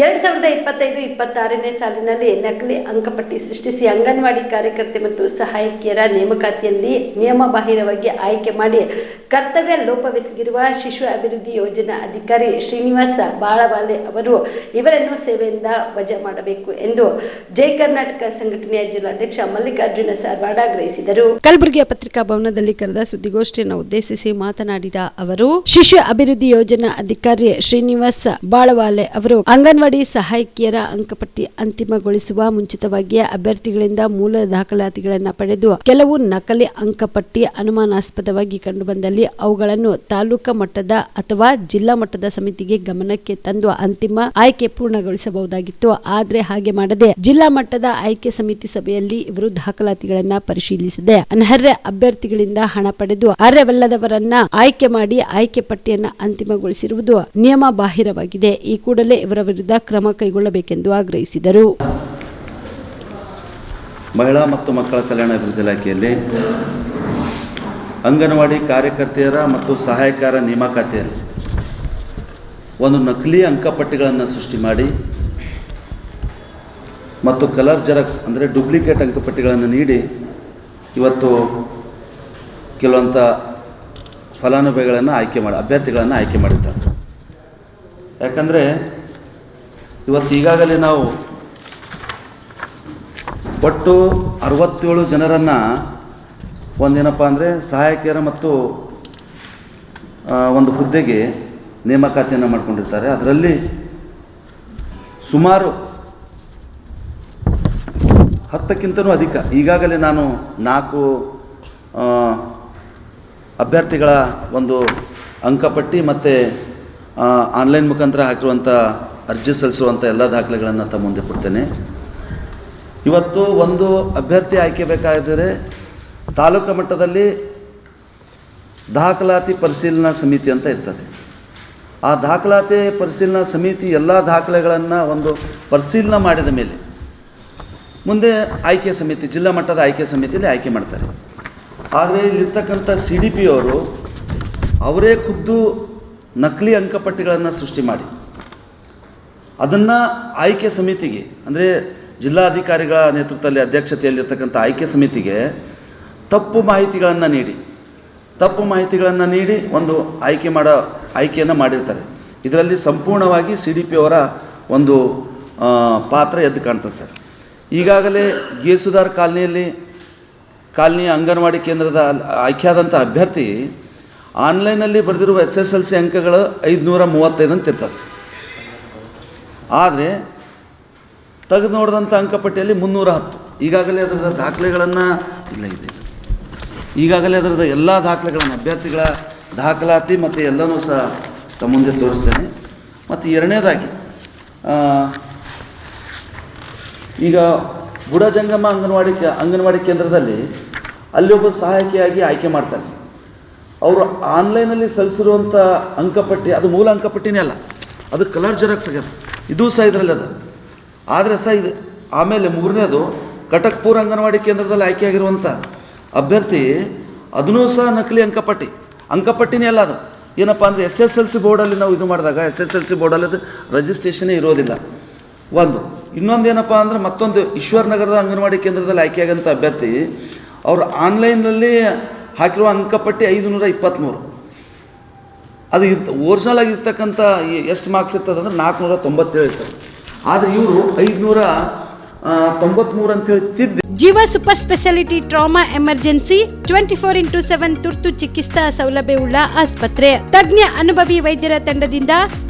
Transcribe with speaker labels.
Speaker 1: ಎರಡ್ ಸಾವಿರದ ಇಪ್ಪತ್ತೈದು, ಇಪ್ಪತ್ತಾರನೇ ಸಾಲಿನಲ್ಲಿ ನಕಲಿ ಅಂಕಪಟ್ಟಿ ಸೃಷ್ಟಿಸಿ ಅಂಗನವಾಡಿ ಕಾರ್ಯಕರ್ತೆ ಮತ್ತು ಸಹಾಯಕಿಯರ ನೇಮಕಾತಿಯಲ್ಲಿ ನಿಯಮಬಾಹಿರವಾಗಿ ಆಯ್ಕೆ ಮಾಡಿ ಕರ್ತವ್ಯ ಲೋಪವೆಸಗಿರುವ ಶಿಶು ಅಭಿವೃದ್ಧಿ ಯೋಜನಾ ಅಧಿಕಾರಿ ಶ್ರೀನಿವಾಸ ಬಾಳವಾಲೆ ಅವರು ಇವರನ್ನು ಸೇವೆಯಿಂದ ವಜಾ ಮಾಡಬೇಕು ಎಂದು ಜೈ ಕರ್ನಾಟಕ ಸಂಘಟನೆಯ ಜಿಲ್ಲಾಧ್ಯಕ್ಷ ಮಲ್ಲಿಕಾರ್ಜುನ ಸಾರ್ವಾಡ ಆಗ್ರಹಿಸಿದರು. ಕಲಬುರಗಿಯ ಪತ್ರಿಕಾ ಭವನದಲ್ಲಿ ಕರೆದ ಸುದ್ದಿಗೋಷ್ಠಿಯನ್ನು ಉದ್ದೇಶಿಸಿ ಮಾತನಾಡಿದ ಅವರು, ಶಿಶು ಅಭಿವೃದ್ಧಿ ಯೋಜನಾ ಅಧಿಕಾರಿ ಶ್ರೀನಿವಾಸ ಬಾಳವಾಲೆ ಅವರು ಅಂಗನವಾಡಿ ಸಹಾಯಕಿಯರ ಅಂಕಪಟ್ಟಿ ಅಂತಿಮಗೊಳಿಸುವ ಮುಂಚಿತವಾಗಿಯೇ ಅಭ್ಯರ್ಥಿಗಳಿಂದ ಮೂಲ ದಾಖಲಾತಿಗಳನ್ನು ಪಡೆದು ಕೆಲವು ನಕಲಿ ಅಂಕಪಟ್ಟಿ ಅನುಮಾನಾಸ್ಪದವಾಗಿ ಕಂಡುಬಂದಲ್ಲಿ ಅವುಗಳನ್ನು ತಾಲೂಕು ಮಟ್ಟದ ಅಥವಾ ಜಿಲ್ಲಾ ಮಟ್ಟದ ಸಮಿತಿಗೆ ಗಮನಕ್ಕೆ ತಂದು ಅಂತಿಮ ಆಯ್ಕೆ ಪೂರ್ಣಗೊಳಿಸಬಹುದಾಗಿತ್ತು. ಆದರೆ ಹಾಗೆ ಮಾಡದೆ ಜಿಲ್ಲಾ ಮಟ್ಟದ ಆಯ್ಕೆ ಸಮಿತಿ ಸಭೆಯಲ್ಲಿ ಇವರು ದಾಖಲಾತಿಗಳನ್ನ ಪರಿಶೀಲಿಸಿದೆ. ಅನರ್ಹ ಅಭ್ಯರ್ಥಿಗಳಿಂದ ಹಣ ಪಡೆದು ಅರ್ಹವಲ್ಲದವರನ್ನ ಆಯ್ಕೆ ಮಾಡಿ ಆಯ್ಕೆ ಪಟ್ಟಿಯನ್ನ ಅಂತಿಮಗೊಳಿಸಿರುವುದು ನಿಯಮ ಬಾಹಿರವಾಗಿದೆ ಈ ಕೂಡಲೇ ಇವರ ವಿರುದ್ಧ ಕ್ರಮ ಕೈಗೊಳ್ಳಬೇಕೆಂದು ಆಗ್ರಹಿಸಿದರು.
Speaker 2: ಮಹಿಳಾ ಮತ್ತು ಮಕ್ಕಳ ಕಲ್ಯಾಣ ಅಭಿವೃದ್ಧಿ ಇಲಾಖೆಯಲ್ಲಿ ಅಂಗನವಾಡಿ ಕಾರ್ಯಕರ್ತೆಯರ ಮತ್ತು ಸಹಾಯಕರ ನೇಮಕಾತಿಯಲ್ಲಿ ಒಂದು ನಕಲಿ ಅಂಕಪಟ್ಟಿಗಳನ್ನು ಸೃಷ್ಟಿ ಮಾಡಿ ಮತ್ತು ಕಲರ್ ಜೆರಾಕ್ಸ್ ಅಂದರೆ ಡೂಪ್ಲಿಕೇಟ್ ಅಂಕಪಟ್ಟಿಗಳನ್ನು ನೀಡಿ ಇವತ್ತು ಕೆಲವಂಥ ಫಲಾನುಭವಿಗಳನ್ನು ಆಯ್ಕೆ ಮಾಡಿ, ಅಭ್ಯರ್ಥಿಗಳನ್ನು ಆಯ್ಕೆ ಮಾಡಿದ್ದಾರೆ. ಯಾಕಂದರೆ ಇವತ್ತು ಈಗಾಗಲೇ ನಾವು ಒಟ್ಟು ಅರವತ್ತೇಳು ಜನರನ್ನು ಒಂದೇನಪ್ಪ ಅಂದರೆ ಸಹಾಯಕಿಯರ ಮತ್ತು ಒಂದು ಹುದ್ದೆಗೆ ನೇಮಕಾತಿಯನ್ನು ಮಾಡ್ಕೊಂಡಿರ್ತಾರೆ. ಅದರಲ್ಲಿ ಸುಮಾರು ಹತ್ತಕ್ಕಿಂತಲೂ ಅಧಿಕ, ಈಗಾಗಲೇ ನಾನು ನಾಲ್ಕು ಅಭ್ಯರ್ಥಿಗಳ ಒಂದು ಅಂಕಪಟ್ಟಿ ಮತ್ತು ಆನ್ಲೈನ್ ಮುಖಾಂತರ ಹಾಕಿರುವಂಥ ಅರ್ಜಿ ಸಲ್ಲಿಸುವಂಥ ಎಲ್ಲ ದಾಖಲೆಗಳನ್ನು ತಮ್ಮ ಮುಂದೆ ಕೊಡ್ತೇನೆ. ಇವತ್ತು ಒಂದು ಅಭ್ಯರ್ಥಿ ಆಯ್ಕೆ ಬೇಕಾದರೆ ತಾಲೂಕು ಮಟ್ಟದಲ್ಲಿ ದಾಖಲಾತಿ ಪರಿಶೀಲನಾ ಸಮಿತಿ ಅಂತ ಇರ್ತದೆ. ಆ ದಾಖಲಾತಿ ಪರಿಶೀಲನಾ ಸಮಿತಿ ಎಲ್ಲ ದಾಖಲೆಗಳನ್ನು ಒಂದು ಪರಿಶೀಲನೆ ಮಾಡಿದ ಮೇಲೆ ಮುಂದೆ ಆಯ್ಕೆ ಸಮಿತಿ, ಜಿಲ್ಲಾ ಮಟ್ಟದ ಆಯ್ಕೆ ಸಮಿತಿಯಲ್ಲಿ ಆಯ್ಕೆ ಮಾಡ್ತಾರೆ. ಆದರೆ ಇಲ್ಲಿರ್ತಕ್ಕಂಥ ಸಿ ಡಿ ಪಿ ಅವರು ಅವರೇ ಖುದ್ದು ನಕಲಿ ಅಂಕಪಟ್ಟಿಗಳನ್ನು ಸೃಷ್ಟಿ ಮಾಡಿ. ಅದನ್ನು ಆಯ್ಕೆ ಸಮಿತಿಗೆ, ಅಂದರೆ ಜಿಲ್ಲಾಧಿಕಾರಿಗಳ ನೇತೃತ್ವದಲ್ಲಿ ಅಧ್ಯಕ್ಷತೆಯಲ್ಲಿರ್ತಕ್ಕಂಥ ಆಯ್ಕೆ ಸಮಿತಿಗೆ ತಪ್ಪು ಮಾಹಿತಿಗಳನ್ನು ನೀಡಿ, ತಪ್ಪು ಮಾಹಿತಿಗಳನ್ನು ನೀಡಿ ಒಂದು ಆಯ್ಕೆ ಮಾಡೋ, ಆಯ್ಕೆಯನ್ನು ಮಾಡಿರ್ತಾರೆ. ಇದರಲ್ಲಿ ಸಂಪೂರ್ಣವಾಗಿ ಸಿ ಡಿ ಪಿ ಅವರ ಒಂದು ಪಾತ್ರ ಎದ್ದು ಕಾಣ್ತದೆ ಸರ್. ಈಗಾಗಲೇ ಗೇಸುದಾರ್ ಕಾಲನಿಯಲ್ಲಿ, ಕಾಲನಿಯ ಅಂಗನವಾಡಿ ಕೇಂದ್ರದ ಆಯ್ಕೆಯಾದಂಥ ಅಭ್ಯರ್ಥಿ ಆನ್ಲೈನಲ್ಲಿ ಬರೆದಿರುವ ಎಸ್ ಎಸ್ ಎಲ್ ಸಿ ಅಂಕಗಳು ಐದುನೂರ ಮೂವತ್ತೈದು ಅಂತ ಇರ್ತದೆ ಆದರೆ ತೆಗೆದು ನೋಡಿದಂಥ ಅಂಕಪಟ್ಟಿಯಲ್ಲಿ ಮುನ್ನೂರ ಹತ್ತು. ಈಗಾಗಲೇ ಅದರದ ದಾಖಲೆಗಳನ್ನು ಇಲ್ಲ, ಇದೆ ಈಗಾಗಲೇ ಅದರದ ಎಲ್ಲ ದಾಖಲೆಗಳನ್ನು, ಅಭ್ಯರ್ಥಿಗಳ ದಾಖಲಾತಿ ಮತ್ತು ಎಲ್ಲನೂ ಸಹ ತಮ್ಮ ಮುಂದೆ ತೋರಿಸ್ತೇನೆ. ಮತ್ತು ಎರಡನೇದಾಗಿ ಈಗ ಬುಡಜಂಗಮ ಅಂಗನವಾಡಿ ಅಂಗನವಾಡಿ ಕೇಂದ್ರದಲ್ಲಿ ಅಲ್ಲಿ ಒಬ್ಬ ಸಹಾಯಕಿಯಾಗಿ ಆಯ್ಕೆ ಮಾಡ್ತಾರೆ. ಅವರು ಆನ್ಲೈನಲ್ಲಿ ಸಲ್ಲಿಸಿರುವಂಥ ಅಂಕಪಟ್ಟಿ ಅದು ಮೂಲ ಅಂಕಪಟ್ಟಿನೇ ಅಲ್ಲ, ಅದು ಕಲರ್ ಜೆರಾಕ್ಸ್ ಆಗ್ಯದ. ಇದು ಸಹ ಇದರಲ್ಲಿ ಅದ. ಆದರೆ ಸಹ ಇದು ಆಮೇಲೆ ಮೂರನೇದು ಕಟಕ್ಪುರ ಅಂಗನವಾಡಿ ಕೇಂದ್ರದಲ್ಲಿ ಆಯ್ಕೆಯಾಗಿರುವಂಥ ಅಭ್ಯರ್ಥಿ ಅದನ್ನೂ ಸಹ ನಕಲಿ ಅಂಕಪಟ್ಟಿ. ಅಂಕಪಟ್ಟಿನೇ ಅಲ್ಲ ಅದು. ಏನಪ್ಪ ಅಂದರೆ ಎಸ್ ಎಸ್ ಎಲ್ ಸಿ ಬೋರ್ಡಲ್ಲಿ ನಾವು ಇದು ಮಾಡಿದಾಗ ಎಸ್ ಎಸ್ ಎಲ್ ಸಿ ಬೋರ್ಡಲ್ಲಿ ಅದು ರಿಜಿಸ್ಟ್ರೇಷನೇ ಇರೋದಿಲ್ಲ. ಒಂದು. ಇನ್ನೊಂದು ಏನಪ್ಪ ಅಂದರೆ ಮತ್ತೊಂದು ಈಶ್ವರ್ ನಗರದ ಅಂಗನವಾಡಿ ಕೇಂದ್ರದಲ್ಲಿ ಆಯ್ಕೆಯಾಗಂಥ ಅಭ್ಯರ್ಥಿ, ಅವರು ಆನ್ಲೈನ್ನಲ್ಲಿ ಹಾಕಿರುವ ಅಂಕಪಟ್ಟಿ ಐದು ನೂರ ಇಪ್ಪತ್ತ್ಮೂರು ಅದು ಇರ್ತ ಓರ್ಜಿನಲ್ ಆಗಿರ್ತಕ್ಕಂಥ ಎಷ್ಟು ಮಾರ್ಕ್ಸ್ ಇರ್ತದೆ ಅಂದರೆ ನಾಲ್ಕುನೂರ ತೊಂಬತ್ತೇಳು ಇರ್ತದೆ. ಆದರೆ ಇವರು ಐದುನೂರ ತೊಂಬತ್ಮೂರು ಅಂತೇಳಿ ಹೇಳ್ತಿದ್ದು
Speaker 1: Jeeva super speciality trauma emergency twenty four into seven ತುರ್ತು ಚಿಕಿತ್ಸಾ ಸೌಲಭ್ಯವುಳ್ಳ ಆಸ್ಪತ್ರೆ. ತಜ್ಞ ಅನುಭವಿ ವೈದ್ಯರ ತಂಡದಿಂದ